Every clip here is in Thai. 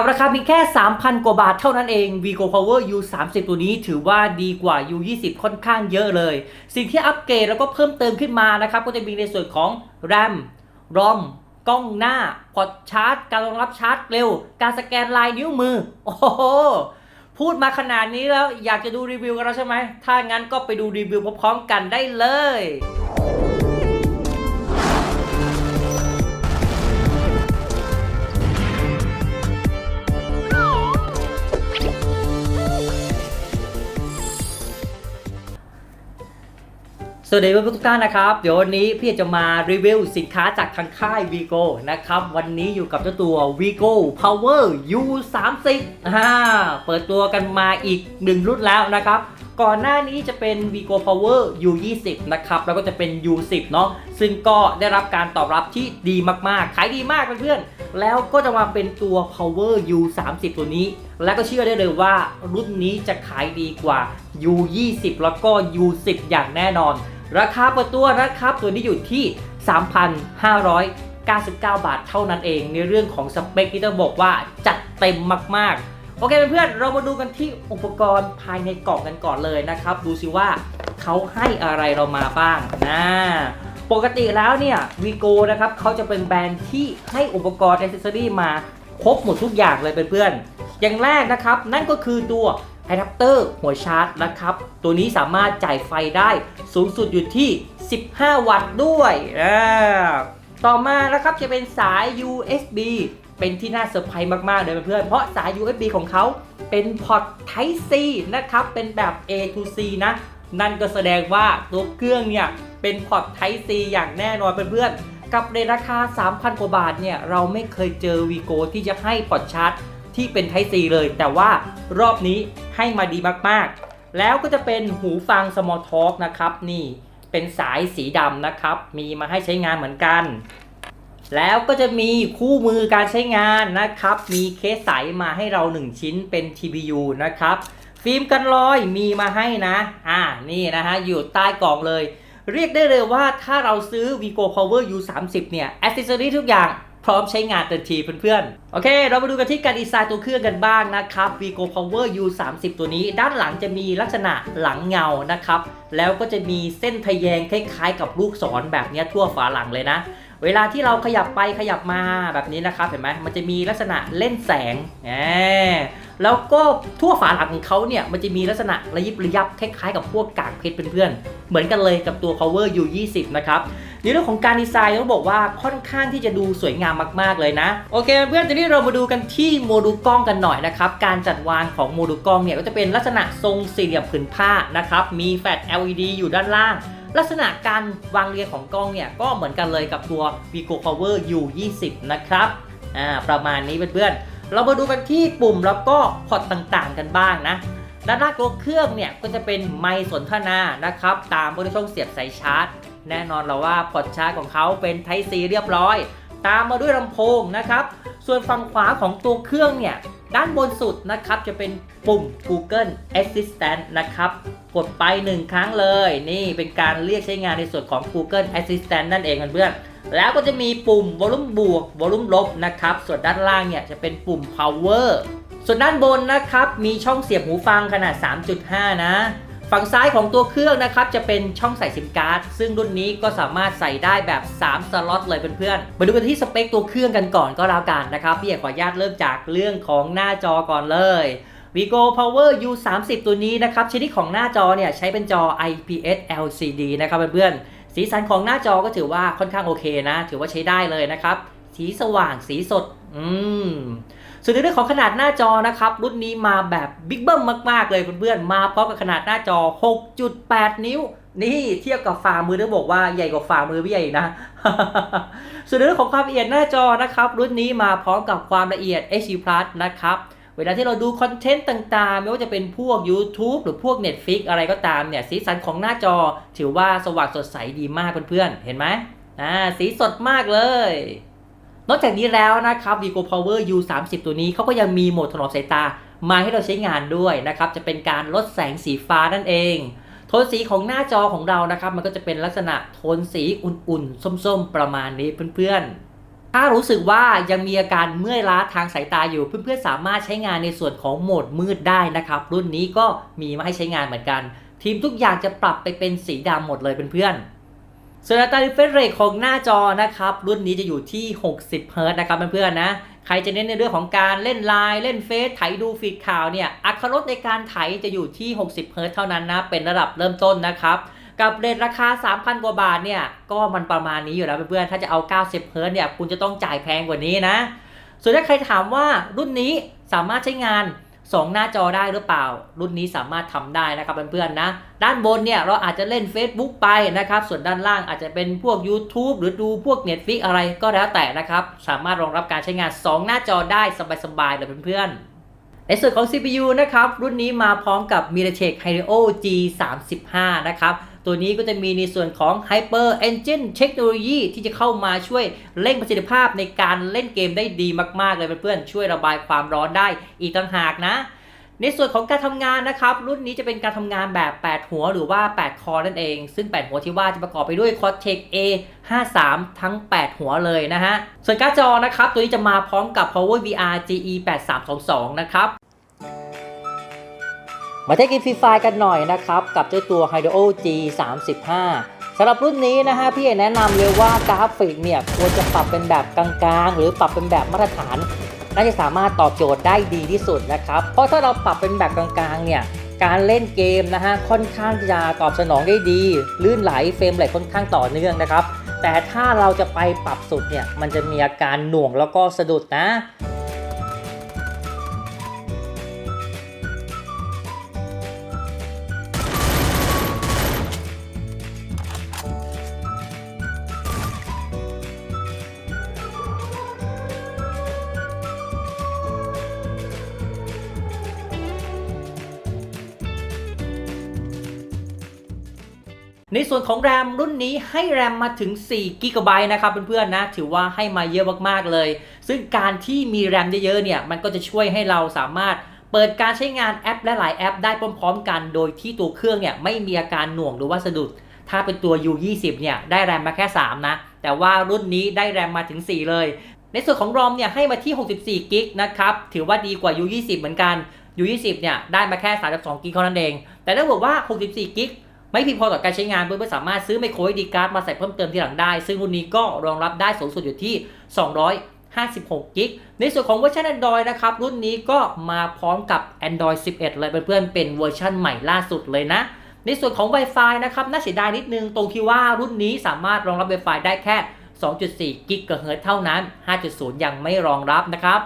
กับราคาเพียงแค่ 3,000 กว่าบาทเท่านั้นเอง Vigo Power U 3 0 ตัวนี้ถือว่าดีกว่า U 2 0 ค่อนข้างเยอะเลย สิ่งที่อัปเกรดแล้วก็เพิ่มเติมขึ้นมานะครับ ก็จะมีในส่วนของ RAM ROM กล้องหน้าพอร์ตชาร์จ การรองรับชาร์จเร็ว การสแกนลายนิ้วมือ โอ้โห พูดมาขนาดนี้แล้วอยากจะดูรีวิวกันแล้วใช่ไหม ถ้างั้นก็ไปดูรีวิวพร้อมๆกันได้เลย สวัสดีเพื่อนทุกท่านนะครับ เดี๋ยววันนี้พี่จะมารีวิวสินค้าจากทางค่าย Vigo นะครับ วันนี้อยู่กับเจ้าตัว Vigo Power U 3 0 อ่าเปิดตัวกันมาอีกหนึ่งรุ่นแล้วนะครับ ก่อนหน้านี้จะเป็น Vigo Power U 2 0 นะครับ แล้วก็จะเป็น U 1 0 เนาะซึ่งก็ได้รับการตอบรับที่ดีมากๆ ขายดีมากเพื่อนๆแล้วก็จะมาเป็นตัว Power U 3 0 ตัวนี้ และก็เชื่อได้เลยว่ารุ่นนี้จะขายดีกว่า U 2 0 แล้วก็ U 1 0 อย่างแน่นอน ราคาเปิดตัวนะครับ ตัวนี้อยู่ที่ 3,599 บาทเท่านั้นเอง ในเรื่องของสเปคที่ต้องบอกว่าจัดเต็มมากๆ โอเคเพื่อนๆเรามาดูกันที่อุปกรณ์ภายในกล่องกันก่อนเลยนะครับ ดูสิว่าเขาให้อะไรเรามาบ้างนะปกติแล้วเนี่ยวีโกนะครับเขาจะเป็นแบรนด์ที่ให้อุปกรณ์อ c เซอรี่มาครบหมดทุกอย่างเลยเพื่อนๆอย่างแรกนะครับ นั่นก็คือตัว อะแดปเตอร์หัวชาร์จนะครับ ตัวนี้สามารถจ่ายไฟได้สูงสุดอยู่ที่ 15 วัตต์ด้วยอ่าต่อมานะครับจะเป็นสาย USB เป็นที่น่าเซอร์ไพรส์มากๆเลยเพื่อนๆเพราะสาย USB ของเขาเป็นพอร์ต Type C นะครับ เป็นแบบ A to C นะ นั่นก็แสดงว่าตัวเครื่องเนี่ย เป็นพอร์ต Type C อย่างแน่นอนเพื่อนๆ กับในราคา 3,000 กว่าบาทเนี่ย เราไม่เคยเจอวีโกที่จะให้พอร์ตชาร์จ ที่เป็น Type C เลย แต่ว่ารอบนี้ให้มาดีมากๆ แล้วก็จะเป็นหูฟัง Small Talk นะครับ นี่เป็นสายสีดำนะครับ มีมาให้ใช้งานเหมือนกัน แล้วก็จะมีคู่มือการใช้งานนะครับ มีเคสใสมาให้เรา 1 ชิ้นเป็น TPU นะครับ ฟิล์มกันรอยมีมาให้นะ อ่า นี่นะฮะ อยู่ใต้กล่องเลย เรียกได้เลยว่าถ้าเราซื้อ Vigo Power U 3 0 เนี่ยอ c เซ s ซอรี่ทุกอย่าง ร้อมใช้งานเต็มทีเพื่อนๆ โอเค เรามาดูกันที่การดีไซน์ตัวเครื่องกันบ้างนะครับ Vigo Power U 3 0ตัวนี้ ด้านหลังจะมีลักษณะหลังเงานะครับ แล้วก็จะมีเส้นทะแยงคล้ายๆ กับลูกศรแบบนี้ทั่วฝาหลังเลยนะ เวลาที่เราขยับไปขยับมาแบบนี้นะครับเห็นไหมมันจะมีลักษณะเล่นแสงแหมแล้วก็ทั่วฝาหลังของเขาเนี่ยมันจะมีลักษณะระยิบระยับคล้ายๆกับพวกกากเพชรเพื่อนๆเหมือนกันเลยกับตัว Power U 2 0นะครับในเรื่องของการดีไซน์ต้องบอกว่าค่อนข้างที่จะดูสวยงามมากๆเลยนะ โอเคเพื่อนทีนี้เรามาดูกันที่โมดูลกล้องกันหน่อยนะครับ การจัดวางของโมดูลกล้องเนี่ยก็จะเป็นลักษณะทรงสี่เหลี่ยมผืนผ้านะครับมีแฟลช LED อยู่ด้านล่าง ลักษณะการวางเรียงของกล้องเนี่ยก็เหมือนกันเลยกับตัว Vigo Power U 2 0 นะครับอ่าประมาณนี้เพื่อนๆ เรามาดูกันที่ปุ่มแล้วก็พอร์ตต่างๆกันบ้างนะด้านหน้าตัวเครื่องเนี่ยก็จะเป็นไมค์สนทนานะครับ ตามบริช่องเสียบสายชาร์จ แน่นอนเราว่าพอร์ตชาร์จของเขาเป็น Type C เรียบร้อย ตามมาด้วยลำโพงนะครับ ส่วนฝั่งขวาของตัวเครื่องเนี่ย ด้านบนสุดนะครับจะเป็นปุ่ม Google Assistant นะครับ กดไปหนึ่งครั้งเลย นี่เป็นการเรียกใช้งานในส่วนของ Google Assistant นั่นเองเพื่อนๆแล้วก็จะมีปุ่ม Volume บวก Volume ลบนะครับ ส่วนด้านล่างเนี่ยจะเป็นปุ่ม Power ส่วนด้านบนนะครับ มีช่องเสียบหูฟังขนาด 3.5 นะ ฝั่งซ้ายของตัวเครื่องนะครับจะเป็นช่องใส่ซิมการ์ดซึ่งรุ่นนี้ก็สามารถใส่ได้แบบ 3 สล็อตเลยเพื่อนๆมาดูกันที่สเปคตัวเครื่องกันก่อนก็แล้วกันนะครับพี่เอกขออนุญาตเริ่มจากเรื่องของหน้าจอก่อนเลย Vigo Power U 3 0ตัวนี้นะครับชนิดของหน้าจอเนี่ยใช้เป็นจอ IPS LCD นะครับเพื่อนๆสีสันของหน้าจอก็ถือว่าค่อนข้างโอเคนะ ถือว่าใช้ได้เลยนะครับ สีสว่างสีสด อืม ส่วนในเรื่องของขนาดหน้าจอนะครับ รุ่นนี้มาแบบบิ๊กเบิ้มมาก ๆ เลยเพื่อนๆ มาพร้อมกับขนาดหน้าจอ 6.8 นิ้ว นี่เทียบกับฝ่ามือต้องบอกว่าใหญ่กว่าฝ่ามือพี่ใหญ่นะ ส่วนในเรื่องของความละเอียดหน้าจอนะครับ รุ่นนี้มาพร้อมกับความละเอียด HD Plus นะครับเวลาที่เราดูคอนเทนต์ต่างๆ ไม่ว่าจะเป็นพวก YouTube หรือพวก Netflix อะไรก็ตามเนี่ยสีสันของหน้าจอถือว่าสว่างสดใสดีมากเพื่อนๆเห็นไหมอ่าสีสดมากเลย นอกจากนี้แล้วนะครับ Vigo Power U 3 0 ตัวนี้เขาก็ยังมีโหมดถนอมสายตามาให้เราใช้งานด้วยนะครับ จะเป็นการลดแสงสีฟ้านั่นเอง โทนสีของหน้าจอของเรานะครับ มันก็จะเป็นลักษณะโทนสีอุ่นๆ ส้มๆ ประมาณนี้เพื่อนๆ ถ้ารู้สึกว่ายังมีอาการเมื่อยล้าทางสายตาอยู่ เพื่อนๆ สามารถใช้งานในส่วนของโหมดมืดได้นะครับ รุ่นนี้ก็มีมาให้ใช้งานเหมือนกัน ทีมทุกอย่างจะปรับไปเป็นสีดำหมดเลยเพื่อนๆ ส่วนอัตรา refresh rate ของหน้าจอนะครับ รุ่นนี้จะอยู่ที่ 60 Hz นะครับเพื่อนๆนะ ใครจะเน้นในเรื่องของการเล่นไลน์เล่นเฟซไถดูฟีดข่าวเนี่ย อัตราลดในการไถจะอยู่ที่ 60 Hz เท่านั้นนะ เป็นระดับเริ่มต้นนะครับกับเรทราคา 3,000 กว่าบาทเนี่ย ก็มันประมาณนี้อยู่แล้วเพื่อนๆ ถ้าจะเอา 90 เฮิร์ตเนี่ย คุณจะต้องจ่ายแพงกว่านี้นะ ส่วนถ้าใครถามว่ารุ่นนี้สามารถใช้งาน 2 หน้าจอได้หรือเปล่า รุ่นนี้สามารถทำได้นะครับเพื่อนๆนะ ด้านบนเนี่ยเราอาจจะเล่น Facebook ไปนะครับ ส่วนด้านล่างอาจจะเป็นพวก YouTube หรือดูพวก Netflix อะไรก็แล้วแต่นะครับ สามารถรองรับการใช้งาน 2 หน้าจอได้สบายๆเลยเพื่อนๆในส่วนของ CPU นะครับ รุ่นนี้มาพร้อมกับ MediaTek Helio G35 นะครับ ตัวนี้ก็จะมีในส่วนของ Hyper Engine เทคโนโลยีที่จะเข้ามาช่วยเร่งประสิทธิภาพในการเล่นเกมได้ดีมากๆเลยเพื่อนๆช่วยระบายความร้อนได้อีกต่างหากนะในส่วนของการทำงานนะครับ รุ่นนี้จะเป็นการทำงานแบบ 8 หัวหรือว่า 8 คอนั่นเอง ซึ่ง 8 หัวที่ว่าจะประกอบไปด้วย Cortex A53 ทั้ง 8 หัวเลยนะฮะ ส่วนการ์ดจอนะครับ ตัวนี้จะมาพร้อมกับ Power VR GE 8322นะครับ มาเทคอินฟรีไฟกันหน่อยนะครับ กับเจ้าตัว Hydro G35 สำหรับรุ่นนี้นะฮะพี่เอแนะนำเลยว่ากราฟิกเนี่ยควรจะปรับเป็นแบบกลางๆ หรือปรับเป็นแบบมาตรฐานน่าจะสามารถตอบโจทย์ได้ดีที่สุดนะครับ เพราะถ้าเราปรับเป็นแบบกลางๆเนี่ยการเล่นเกมนะฮะค่อนข้างจะตอบสนองได้ดี ลื่นไหลเฟรมไหลค่อนข้างต่อเนื่องนะครับ แต่ถ้าเราจะไปปรับสุดเนี่ยมันจะมีอาการหน่วงแล้วก็สะดุดนะ วนของแรมรุ่นนี้ให้แรมมาถึง4 g b นะครับเพื่อนๆนะ ถือว่าให้มาเยอะมากๆเลย ซึ่งการที่มีแรมเยอะๆเนี่ย มันก็จะช่วยให้เราสามารถเปิดการใช้งานแอปและหลายแอปได้พร้อมๆ กัน โดยที่ตัวเครื่องเนี่ยไม่มีอาการหน่วงหรือว่าสะดุด ถ้าเป็นตัว U20 เนี่ยได้แรมมาแค่ 3 นะ แต่ว่ารุ่นนี้ได้แรมมาถึง 4 เลย ในส่วนของ ROM เนี่ยให้มาที่ 64 g b นะครับ ถือว่าดีกว่า U20 เหมือนกัน U20 เนี่ยได้มาแค่ 32 g b เท่านั้นเอง แต่ถ้าบอกว่า 64 g b ไม่เพียงพอต่อการใช้งานเพื่อนๆสามารถซื้อไมโคร SD card มาใส่เพิ่มเติมที่หลังได้ ซึ่งรุ่นนี้ก็รองรับได้สูงสุดอยู่ที่ 256 กิก ในส่วนของเวอร์ชัน Android นะครับ รุ่นนี้ก็มาพร้อมกับ Android 11 เลยเพื่อนๆเป็นเวอร์ชันใหม่ล่าสุดเลยนะ ในส่วนของ Wi-Fi นะครับน่าเสียดายนิดนึงตรงที่ว่ารุ่นนี้สามารถรองรับ Wi-Fi ได้แค่ 2.4 กิกะเฮิรตซ์เท่านั้น 5.0 ยังไม่รองรับนะครับ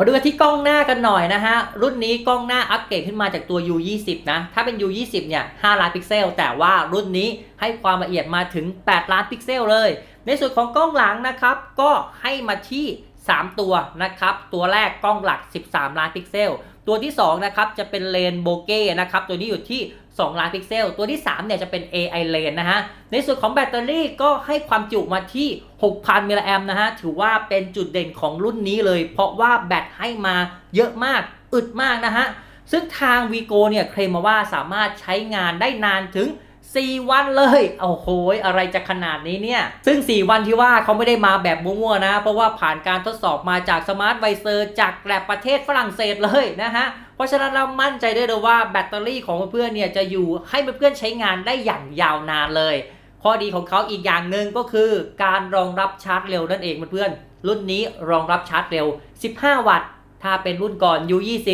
มาดูกันที่กล้องหน้ากันหน่อยนะฮะ รุ่นนี้กล้องหน้าอัปเกรดขึ้นมาจากตัว U20 นะ ถ้าเป็น U20 เนี่ย 5 ล้านพิกเซล แต่ว่ารุ่นนี้ให้ความละเอียดมาถึง 8 ล้านพิกเซลเลย ในส่วนของกล้องหลังนะครับ ก็ให้มาที่ 3 ตัวนะครับ ตัวแรกกล้องหลัก 13 ล้านพิกเซล ตัวที่ 2 นะครับ จะเป็นเลนโบเก้นะครับ ตัวนี้อยู่ที่ 2 ล้านพิกเซล ตัวที่ 3 เนี่ยจะเป็น AI เลนนะฮะ ในส่วนของแบตเตอรี่ก็ให้ความจุมาที่ 6,000มิลลิแอมนะฮะ ถือว่าเป็นจุดเด่นของรุ่นนี้เลย เพราะว่าแบตให้มาเยอะมาก อึดมากนะฮะ ซึ่งทาง v ีโกเนี่ยเคลมมาว่าสามารถใช้งานได้นานถึง4 วันเลย โอ้โห อะไรจะขนาดนี้เนี่ย ซึ่ง 4 วันที่ว่าเขาไม่ได้มาแบบมั่วๆนะ เพราะว่าผ่านการทดสอบมาจากสมาร์ทไวเซอร์จากแลบประเทศฝรั่งเศสเลยนะฮะ เพราะฉะนั้นเรามั่นใจได้เลยว่าแบตเตอรี่ของเพื่อนเนี่ยจะอยู่ให้เพื่อนใช้งานได้อย่างยาวนานเลย ข้อดีของเขาอีกอย่างหนึ่งก็คือ การรองรับชาร์จเร็วนั่นเองเพื่อนรุ่นนี้รองรับชาร์จเร็ว 15 วัตต์ ถ้าเป็นรุ่นก่อน U20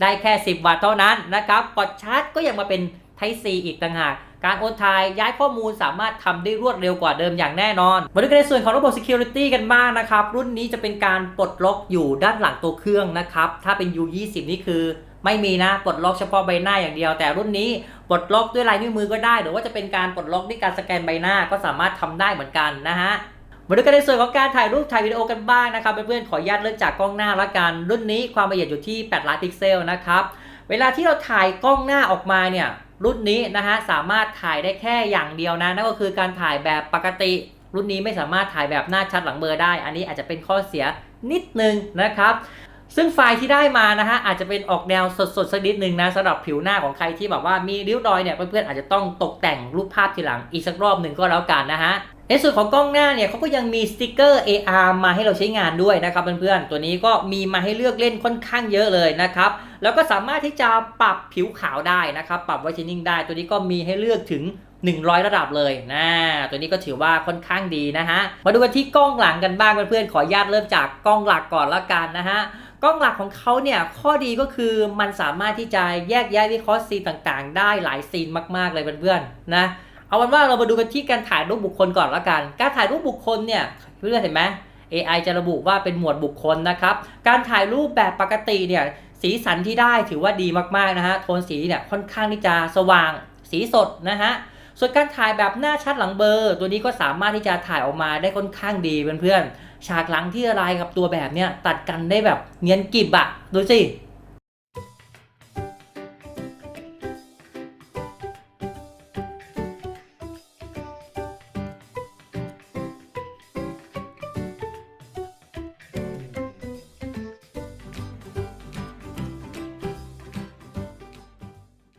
ได้แค่ 10 วัตต์เท่านั้นนะครับกดชาร์จก็ยังมาเป็น Type C อีกต่างหาก การโอนถ่ายย้ายข้อมูลสามารถทำได้รวดเร็วกว่าเดิมอย่างแน่นอน มาดูกันในส่วนของระบบ Security กันบ้างนะครับ รุ่นนี้จะเป็นการปลดล็อกอยู่ด้านหลังตัวเครื่องนะครับ ถ้าเป็น U20 นี่คือ ไม่มีนะปลดล็อกเฉพาะใบหน้าอย่างเดียว แต่รุ่นนี้ปลดล็อกด้วยลายนิ้วมือก็ได้ หรือว่าจะเป็นการปลดล็อกด้วยการสแกนใบหน้าก็สามารถทำได้เหมือนกันนะฮะมาดูกันในส่วนของการถ่ายรูปถ่ายวิดีโอกันบ้างนะครับเพื่อนๆขออนุญาตเริ่มจากกล้องหน้าละกัน รุ่นนี้ความละเอียดอยู่ที่ 8 ล้านพิกเซลนะครับเวลาที่เราถ่ายกล้องหน้าออกมาเนี่ยรุ่นนี้นะฮะสามารถถ่ายได้แค่อย่างเดียวนะนั่นก็คือการถ่ายแบบปกติ รุ่นนี้ไม่สามารถถ่ายแบบหน้าชัดหลังเบลอได้ อันนี้อาจจะเป็นข้อเสียนิดนึงนะครับ ซึ่งไฟล์ที่ได้มานะฮะอาจจะเป็นออกแนวสดๆสักนิดนึงนะสำหรับผิวหน้าของใครที่แบบว่ามีริ้วรอยเนี่ยเพื่อนๆอาจจะต้องตกแต่งรูปภาพทีหลังอีกสักรอบหนึ่งก็แล้วกันนะฮะในส่วนของกล้องหน้าเนี่ยเขาก็ยังมีสติกเกอร์ AR มาให้เราใช้งานด้วยนะครับเพื่อนๆ ตัวนี้ก็มีมาให้เลือกเล่นค่อนข้างเยอะเลยนะครับ แล้วก็สามารถที่จะปรับผิวขาวได้นะครับ ปรับไวท์เชนนิ่งได้ ตัวนี้ก็มีให้เลือกถึง 100 ระดับเลยนะตัวนี้ก็ถือว่าค่อนข้างดีนะฮะ มาดูกันที่กล้องหลังกันบ้างเพื่อนๆ ขออนุญาตเริ่มจากกล้องหลักก่อนละกันนะฮะ กล้องหลักของเขาเนี่ยข้อดีก็คือมันสามารถที่จะแยกแยะวิเคราะห์ซีนต่างๆ ได้หลายซีนมากๆเลยเพื่อนๆนะเอาเป็นว่าเรามาดูกันที่การถ่ายรูปบุคคลก่อนละกัน การถ่ายรูปบุคคลเนี่ยเพื่อนๆเห็นไหม AI จะระบุว่าเป็นหมวดบุคคลนะครับ การถ่ายรูปแบบปกติเนี่ยสีสันที่ได้ถือว่าดีมากๆนะฮะโทนสีเนี่ยค่อนข้างที่จะสว่างสีสดนะฮะส่วนการถ่ายแบบหน้าชัดหลังเบอร์ ตัวนี้ก็สามารถที่จะถ่ายออกมาได้ค่อนข้างดีเพื่อนๆ ฉากหลังที่อะไรกับตัวแบบเนี่ยตัดกันได้แบบเนียนกิบอะดูสิ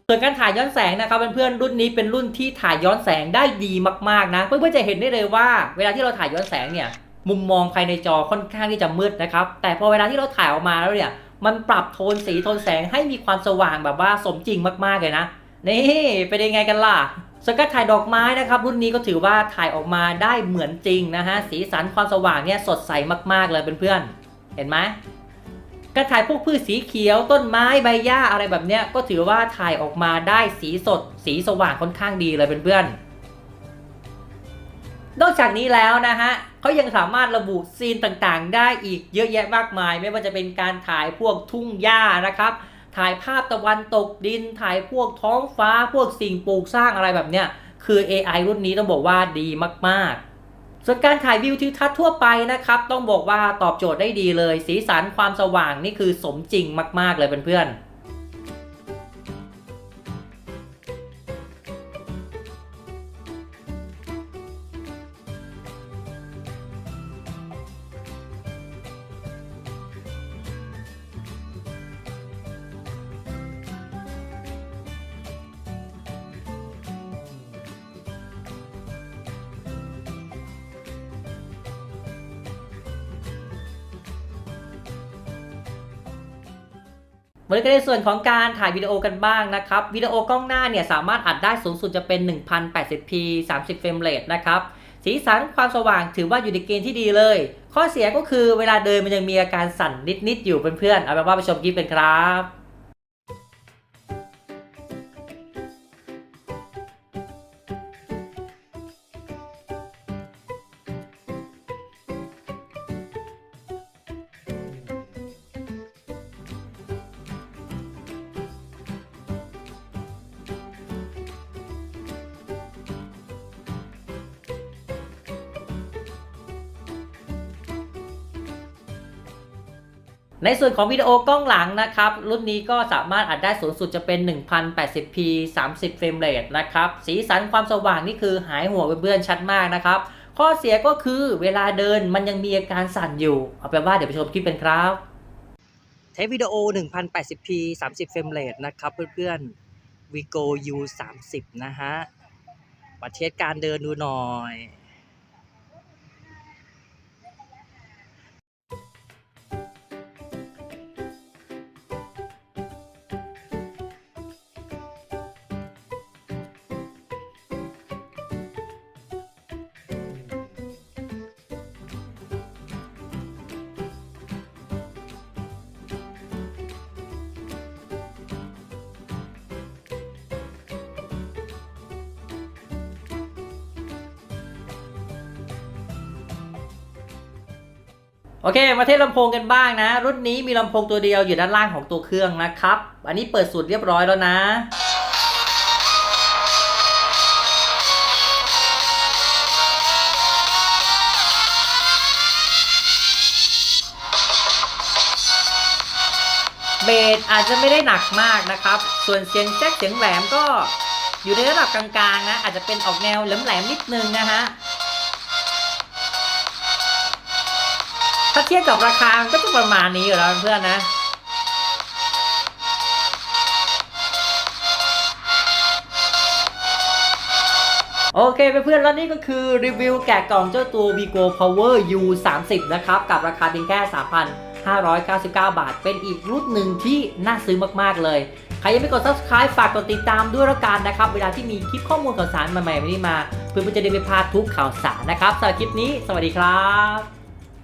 ส่วนการถ่ายย้อนแสงนะครับเพื่อนๆรุ่นนี้เป็นรุ่นที่ถ่ายย้อนแสงได้ดีมากๆนะ เพื่อนๆจะเห็นได้เลยว่า เวลาที่เราถ่ายย้อนแสงเนี่ย มุมมองภายในจอค่อนข้างที่จะมืดนะครับ แต่พอเวลาที่เราถ่ายออกมาแล้วเนี่ย มันปรับโทนสีโทนแสงให้มีความสว่างแบบว่าสมจริงมากๆเลยนะ นี่เป็นยังไงกันล่ะสการถ่ายดอกไม้นะครับ รุ่นนี้ก็ถือว่าถ่ายออกมาได้เหมือนจริงนะฮะ สีสันความสว่างเนี่ยสดใสมากๆเลยเพื่อนๆ เห็นไหมการถ่ายพวกพืชสีเขียวต้นไม้ใบหญ้าอะไรแบบเนี้ยก็ถือว่าถ่ายออกมาได้สีสด สีสว่างค่อนข้างดีเลยเพื่อนๆ นอกจากนี้แล้วนะฮะเขายังสามารถระบุซีนต่างๆ ได้อีกเยอะแยะมากมาย ไม่ว่าจะเป็นการถ่ายพวกทุ่งหญ้านะครับ ถ่ายภาพตะวันตกดิน ถ่ายพวกท้องฟ้าพวกสิ่งปลูกสร้างอะไรแบบเนี้ยคือ AI รุ่นนี้ต้องบอกว่าดีมากๆ ส่วนการถ่ายวิวทิวทัศน์ทั่วไปนะครับ ต้องบอกว่าตอบโจทย์ได้ดีเลย สีสันความสว่างนี่คือสมจริงมาก ๆ เลยเพื่อนๆ มาดูกันในส่วนของการถ่ายวิดีโอกันบ้างนะครับวิดีโอกล้องหน้าเนี่ยสามารถอัดได้สูงสุดจะเป็น 1080p 30เฟรมเรทนะครับสีสันความสว่างถือว่าอยู่ในเกณฑ์ที่ดีเลย ข้อเสียก็คือเวลาเดินมันยังมีอาการสั่นนิดๆอยู่เพื่อนๆเอาเป็นว่าไปชมคลิปกันครับ ในส่วนของวิดีโอกล้องหลังนะครับ รุ่นนี้ก็สามารถอัดได้สูงสุดจะเป็น 1080p 30เฟรมเรทนะครับ สีสันความสว่างนี่คือหายหัวเพื่อนชัดมากนะครับ ข้อเสียก็คือเวลาเดินมันยังมีอาการสั่นอยู่ เอาเป็นว่าเดี๋ยวไปชมคลิปกันครับเทปวิดีโอ 1080p 30เฟรมเรทนะครับเพื่อนๆ Vigo U 30นะฮะมาเทสการเดินดูหน่อย โอเค มาเทสลำโพงกันบ้างนะ รุ่นนี้มีลำโพงตัวเดียวอยู่ด้านล่างของตัวเครื่องนะครับ อันนี้เปิดสูตรเรียบร้อยแล้วนะ เบสอาจจะไม่ได้หนักมากนะครับ ส่วนเสียงแจ็คเสียงแหลมก็อยู่ในระดับกลางๆนะ อาจจะเป็นออกแนวแหลมๆนิดนึงนะฮะ เทียบกับราคามันก็จะประมาณนี้อยู่แล้วเพื่อนนะโอเคเพื่อนๆแล้วนี่ก็คือรีวิวแกะกล่องเจ้าตัว Vigo Power U 3 0นะครับ กับราคาเพียงแค่ 3,599 บาท เป็นอีกรุ่นหนึ่งที่น่าซื้อมากๆเลย ใครยังไม่กด subscribe ฝากกดติดตามด้วยละกันนะครับ เวลาที่มีคลิปข้อมูลข่าวสารใหม่ๆนี้มา เพื่อไม่จะได้ไม่พลาดทุกข่าวสารนะครับสำหรับคลิปนี้ สวัสดีครับ